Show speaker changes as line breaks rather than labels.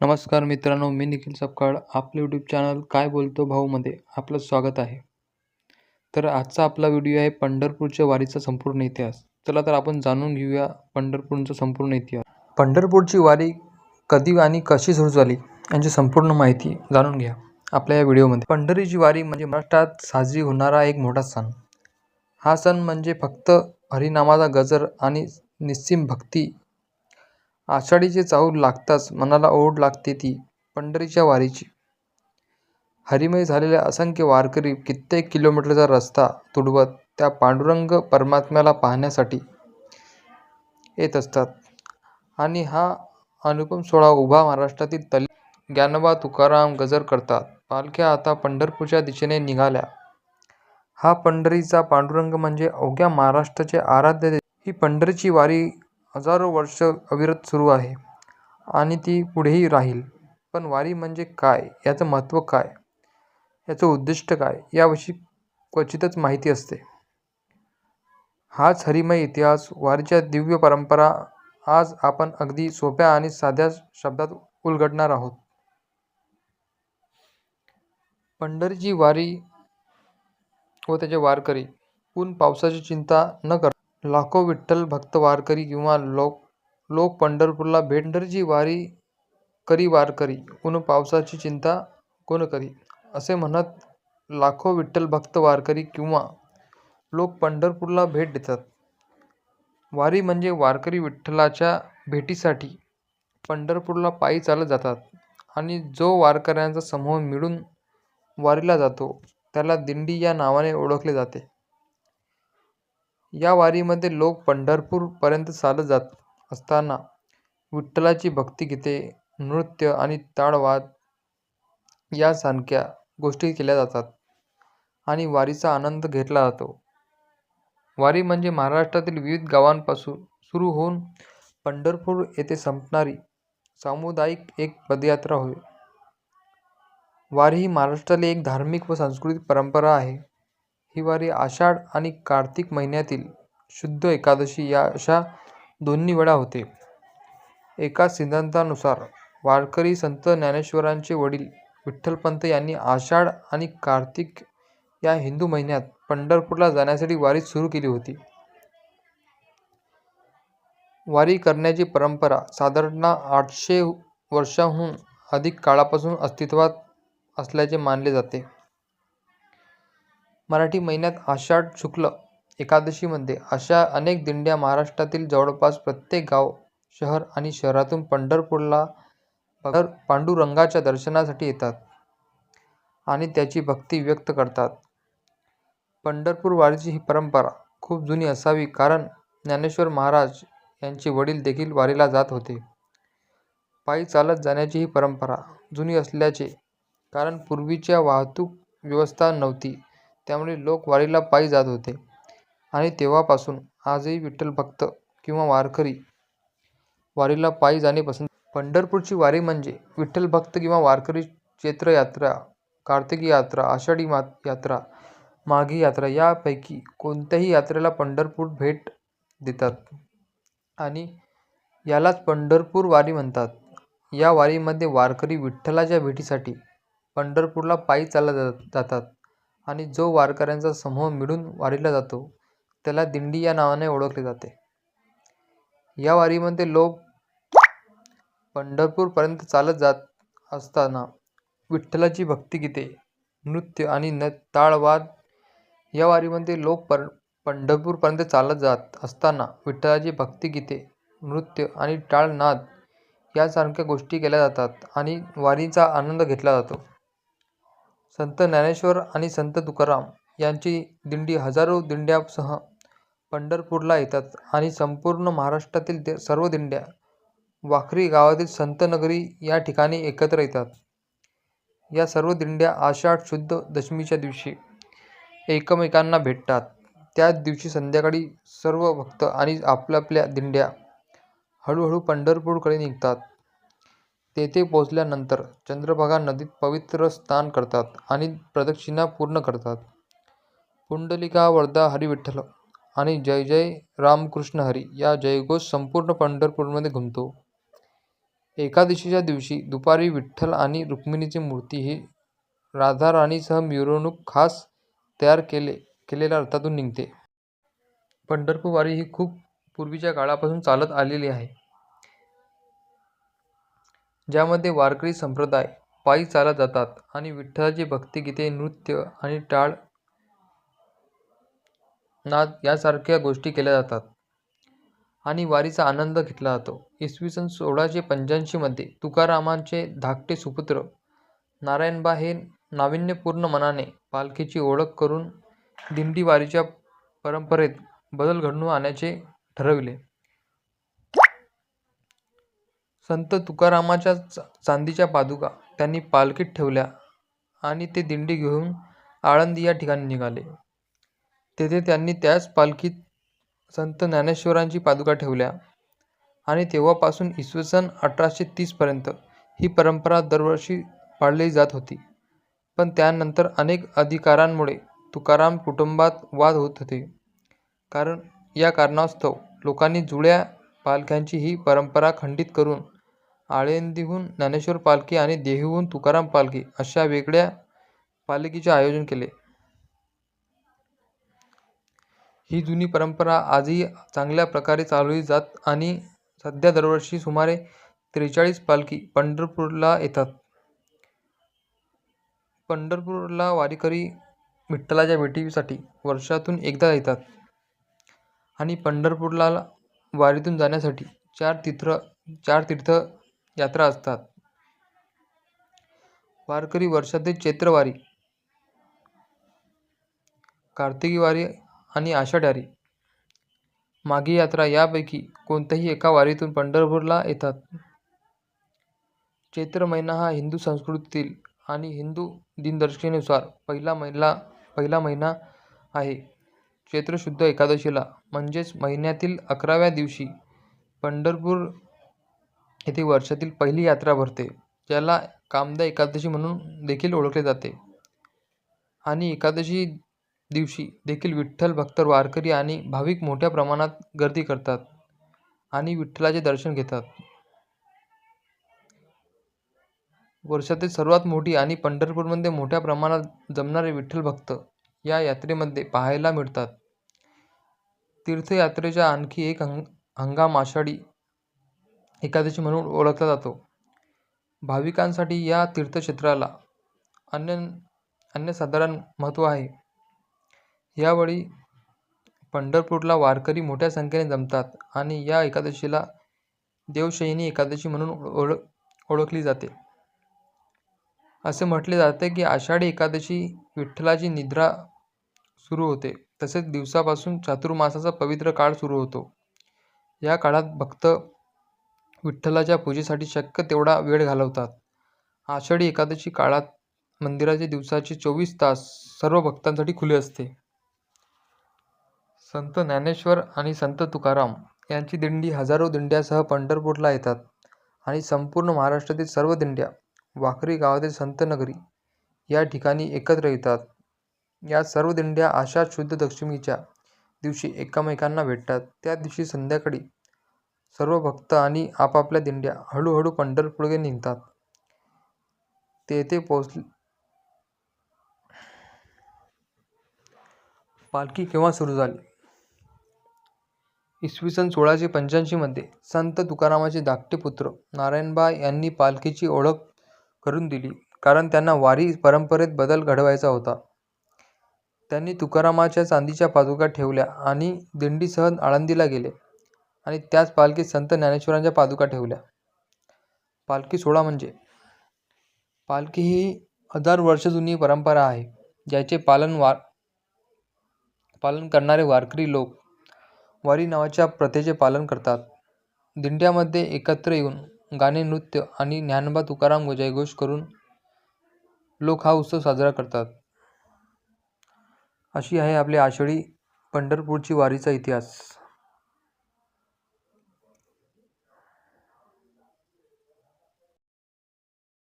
नमस्कार मित्रांनो मी निखिल सपकाळ. आपलं यूट्यूब चॅनल काय बोलतो भाऊमध्ये आपलं स्वागत आहे. तर आजचा आपला व्हिडिओ आहे पंढरपूरच्या वारीचा संपूर्ण इतिहास. चला तर आपण जाणून घेऊया पंढरपूरचा संपूर्ण इतिहास. पंढरपूरची वारी कधी आणि कशी सुरू झाली यांची संपूर्ण माहिती जाणून घ्या आपल्या या व्हिडिओमध्ये पंढरीची वारी म्हणजे महाराष्ट्रात साजरी होणारा एक मोठा सण. हा सण म्हणजे फक्त हरिनामाचा गजर आणि निस्सीम भक्ती आषाढीचे चाहूल लागताच मनाला ओढ लागते ती पंढरीच्या वारीची. हरिमय झालेले असंख्य वारकरी कित्येक किलोमीटरचा रस्ता तुडवत त्या पांडुरंग परमात्म्याला पाहण्यासाठी येत असतात. आणि हा अनुपम सोहळा उभा महाराष्ट्रातील तल ज्ञानोबा तुकाराम गजर करतात. पालख्या आता पंढरपूरच्या दिशेने निघाल्या. हा पंढरीचा पांडुरंग म्हणजे अवघ्या महाराष्ट्राचे आराध्य ही पंढरीची वारी हजारो वर्ष अविरत सुरू आहे आणि ती पुढेही राहील. पण वारी म्हणजे काय? याचं महत्त्व काय? याचं उद्दिष्ट काय? याविषयी क्वचितच माहिती असते. हाच हरिमय इतिहास वारीच्या दिव्य परंपरा आज आपण अगदी सोप्या आणि साध्या शब्दात उलगडणार आहोत. पंढरीची वारी व त्याचे वारकरी ऊन पावसाची चिंता न कर लाखो विठ्ठल भक्त वारकरी किंवा लोक लोक पंढरपूरला भेट वारी करी वारकरी ऊन पावसाची चिंता कोण करी? असे म्हणत लाखो विठ्ठल भक्त वारकरी किंवा लोक पंढरपूरला भेट देतात. वारी म्हणजे वारकरी विठ्ठलाच्या भेटीसाठी पंढरपूरला पायी चालत जातात आणि जो वारकऱ्यांचा समूह मिळून वारीला जातो त्याला दिंडी या नावाने ओळखले जाते. या वारीमध्ये लोक पंढरपूरपर्यंत चालत जात असताना विठ्ठलाची भक्तिगीते नृत्य आणि ताळवाद यासारख्या गोष्टी केल्या जातात आणि वारीचा आनंद घेतला जातो. वारी म्हणजे महाराष्ट्रातील विविध गावांपासून सुरू होऊन पंढरपूर येथे संपणारी सामुदायिक एक पदयात्रा होय. वारी ही महाराष्ट्रातील एक धार्मिक व सांस्कृतिक परंपरा आहे. ही वारी आषाढ आणि कार्तिक महिन्यातील शुद्ध एकादशी या अशा दोन्ही वेळा होते. एका सिद्धांतानुसार वारकरी संत ज्ञानेश्वरांचे वडील विठ्ठलपंत यांनी आषाढ आणि कार्तिक या हिंदू महिन्यात पंढरपूरला जाण्यासाठी वारी सुरू केली होती. वारी करण्याची परंपरा साधारण आठशे वर्षांहून अधिक काळापासून अस्तित्वात असल्याचे मानले जाते. मराठी महिन्यात आषाढ शुक्ल एकादशीमध्ये अशा अनेक दिंड्या महाराष्ट्रातील जवळपास प्रत्येक गाव शहर आणि शहरातून पंढरपूरला पांडुरंगाच्या दर्शनासाठी येतात आणि त्याची भक्ती व्यक्त करतात. पंढरपूर वारीची ही परंपरा खूप जुनी असावी कारण ज्ञानेश्वर महाराज यांचे वडील देखील वारीला जात होते. पायी चालत जाण्याची ही परंपरा जुनी असल्याचे कारण पूर्वीच्या वाहतूक व्यवस्था नव्हती. त्यामुळे लोक वारीला पायी जात होते. आणि तेव्हापासून आजही विठ्ठल भक्त किंवा वारकरी वारीला पायी जाणे पसंत पंढरपूरची वारी म्हणजे विठ्ठल भक्त किंवा वारकरी चैत्र यात्रा कार्तिकी यात्रा आषाढी मा यात्रा माघी यात्रा यापैकी कोणत्याही यात्रेला पंढरपूर भेट देतात. आणि यालाच पंढरपूर वारी म्हणतात. या वारीमध्ये वारकरी विठ्ठलाच्या भेटीसाठी पंढरपूरला पायी चालत जातात. आणि जो वारकऱ्यांचा समूह मिळून वारीला जातो त्याला दिंडी या नावाने ओळखले जाते. या वारीमध्ये लोक पंढरपूरपर्यंत चालत जात असताना विठ्ठलाची भक्तिगीते नृत्य आणि न ताळवाद या वारीमध्ये लोक पर पंढरपूरपर्यंत चालत जात असताना विठ्ठलाची भक्तिगीते नृत्य आणि टाळनाद यासारख्या गोष्टी केल्या जातात आणि वारीचा आनंद घेतला जातो. संत ज्ञानेश्वर आणि संत तुकाराम यांची दिंडी हजारो दिंड्यासह पंढरपूरला येतात आणि संपूर्ण महाराष्ट्रातील सर्व दिंड्या वाखरी गावातील संतनगरी या ठिकाणी एकत्र येतात. या सर्व दिंड्या आषाढ शुद्ध दशमीच्या दिवशी एकमेकांना भेटतात. त्याच दिवशी संध्याकाळी सर्व भक्त आणि आपल्या आपल्या दिंड्या हळूहळू पंढरपूरकडे निघतात. तेथे पोहोचल्यानंतर चंद्रभागा नदीत पवित्र स्नान करतात आणि प्रदक्षिणा पूर्ण करतात पुंडलिका वरदा हरी विठ्ठल आणि जय जय रामकृष्ण हरी या जयघोष संपूर्ण पंढरपूरमध्ये घुमतो एकादशीच्या दिवशी दुपारी विठ्ठल आणि रुक्मिणीची मूर्ती ही राधाराणीसह मिरवणूक खास तयार केले केलेल्या रथातून निघते. पंढरपूर वारी ही खूप पूर्वीच्या काळापासून चालत आलेली आहे. ज्यामध्ये वारकरी संप्रदाय पायी चालत जातात आणि विठ्ठलाची भक्तिगीते, नृत्य आणि टाळ नाद यासारख्या गोष्टी केल्या जातात आणि वारीचा आनंद घेतला जातो. इसवी सन सोळाशे पंच्याऐंशीमध्ये तुकारामांचे धाकटे सुपुत्र नारायणबा हे नाविन्यपूर्ण मनाने पालखीची ओळख करून दिंडी वारीच्या परंपरेत बदल घडवून आणायचे ठरविले. संत तुकारामाच्या चांदीच्या पादुका त्यांनी पालखीत ठेवल्या आणि ते दिंडी घेऊन आळंदी या ठिकाणी निघाले. तेथे त्यांनी त्याच पालखीत संत ज्ञानेश्वरांची पादुका ठेवल्या आणि तेव्हापासून इसवी सन अठराशे तीसपर्यंत ही परंपरा दरवर्षी पाळली जात होती. पण त्यानंतर अनेक अधिकारांमुळे तुकाराम कुटुंबात वाद होत होते. कारण या कारणास्तव लोकांनी जुळ्या पालख्यांची ही परंपरा खंडित करून आळंदीहून ज्ञानेश्वर पालखी आणि देहूहून तुकाराम पालखी अशा वेगळ्या पालखीचे आयोजन केले. ही जुनी परंपरा आजही चांगल्या प्रकारे चालवली जात आणि सध्या दरवर्षी सुमारे त्रेचाळीस पालखी पंढरपूरला येतात. पंढरपूरला वारीकरी विठ्ठलाच्या भेटीसाठी वर्षातून एकदा येतात आणि पंढरपूरला वारीतून जाण्यासाठी चार तीर्थ चार तीर्थ यात्रा असतात. वारकरी वर्षातील चैत्रवारी कार्तिकी वारी आणि आषाढारी माघी यात्रा यापैकी कोणत्याही एका वारीतून पंढरपूरला येतात. चैत्र महिना हा हिंदू संस्कृतीतील आणि हिंदू दिनदर्शनेनुसार पहिला महिना आहे. चैत्र शुद्ध एकादशीला म्हणजेच महिन्यातील अकराव्या दिवशी पंढरपूर येथे वर्षातील पहिली यात्रा भरते. ज्याला कामदा एकादशी म्हणून देखील ओळखले जाते आणि एकादशी दिवशी देखील विठ्ठल भक्त वारकरी आणि भाविक मोठ्या प्रमाणात गर्दी करतात आणि विठ्ठलाचे दर्शन घेतात. वर्षातील सर्वात मोठी आणि पंढरपूरमध्ये मोठ्या प्रमाणात जमणारे विठ्ठल भक्त या यात्रेमध्ये पाहायला मिळतात. तीर्थयात्रेचा आणखी एक हंगाम आषाढी एकादशी म्हणून ओळखला जातो. भाविकांसाठी या तीर्थक्षेत्राला अन्य अन्यसाधारण महत्त्व आहे. यावेळी पंढरपूरला वारकरी मोठ्या संख्येने जमतात आणि या एकादशीला देवशयनी एकादशी म्हणून ओळखली जाते. असे म्हटले जाते की आषाढी एकादशी विठ्ठलाची निद्रा सुरू होते तसेच दिवसापासून चातुर्मासाचा पवित्र काळ सुरू होतो. या काळात भक्त विठ्ठलाच्या पूजेसाठी शक्य तेवढा वेळ घालवतात. आषाढी एकादशी काळात मंदिराचे दिवसाचे चोवीस तास सर्व भक्तांसाठी खुले असते. संत ज्ञानेश्वर आणि संत तुकाराम यांची दिंडी हजारो दिंड्यासह पंढरपूरला येतात आणि संपूर्ण महाराष्ट्रातील सर्व दिंड्या वाखरी गावातील संतनगरी या ठिकाणी एकत्र येतात. या सर्व दिंड्या आषाढ शुद्ध दशमीच्या दिवशी एकमेकांना भेटतात. त्या दिवशी संध्याकाळी सर्व भक्त आणि आपापल्या दिंड्या हळूहळू पंढरपूरकडे निघतात. तेथे पोहोचल्यावर पालखी केव्हा सुरू झाली? इसवी सन सोळाशे पंच्याऐंशी मध्ये संत तुकारामांचे धाकटे पुत्र नारायणबा यांनी पालखीची ओळख करून दिली कारण त्यांना वारी परंपरेत बदल घडवायचा होता. त्यांनी तुकारामांच्या चांदीच्या पादुका ठेवल्या आणि दिंडीसह आळंदीला गेले आणि त्याच पालखीत संत ज्ञानेश्वरांच्या पादुका ठेवल्या. पालखी सोहळा म्हणजे पालखी ही हजार वर्ष जुनी परंपरा आहे ज्याचे पालन वार पालन करणारे वारकरी लोक वारी नावाच्या प्रथेचे पालन करतात. दिंड्यामध्ये एकत्र येऊन गाणे, नृत्य आणि ज्ञानबा तुकाराम जयघोष करून लोक हा उत्सव साजरा करतात. अशी आहे आपली आषाढी पंढरपूरची वारीचा इतिहास.